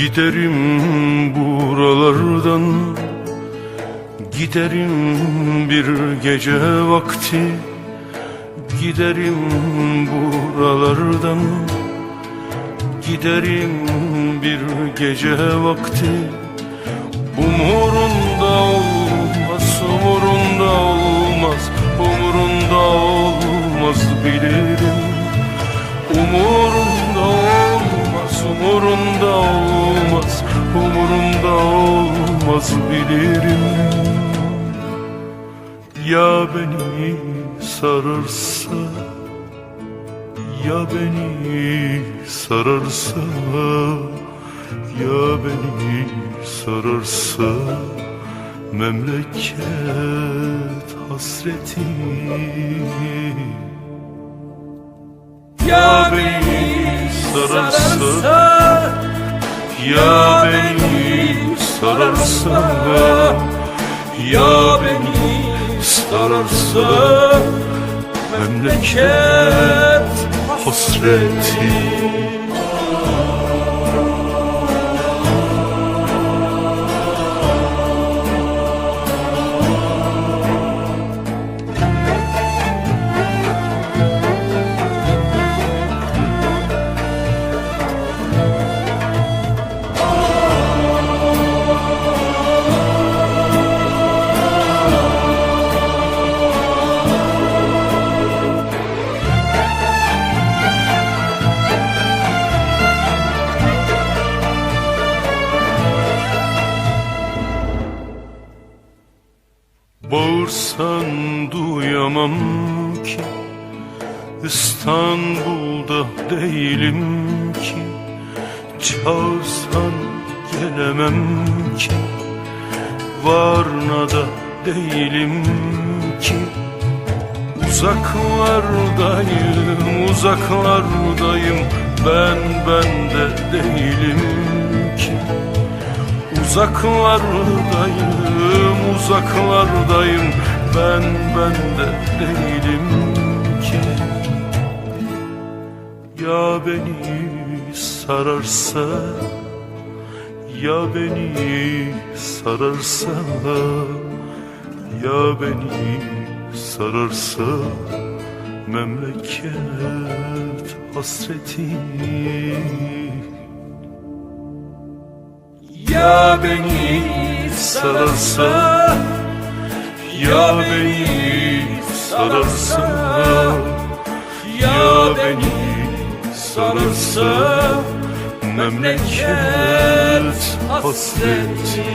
Giderim buralardan Giderim bir gece vakti. Giderim buralardan Giderim bir gece vakti. Umurunda olmaz, umurunda olmaz Umurunda olmaz bilirim. Umurunda olmaz, umurunda olmaz Umurunda olmaz bilirim Ya beni sararsa Ya beni sararsa Ya beni sararsa Memleket hasreti. Ya beni sararsa Ya beni sararsa Ya beni sararsa Memleket hasreti Bağırsan duyamam ki İstanbul'da değilim ki. Çağırsan gelemem ki Varna'da değilim ki. Uzaklardayım, uzaklardayım Ben bende değilim ki. Uzaklardayım, uzaklardayım. Ben bende değilim ki. Ya beni sararsa Ya beni sararsa Ya beni sararsa Memleket hasreti ya beni sararsa Ya beni sararsa Ya beni sararsa Memleket hasreti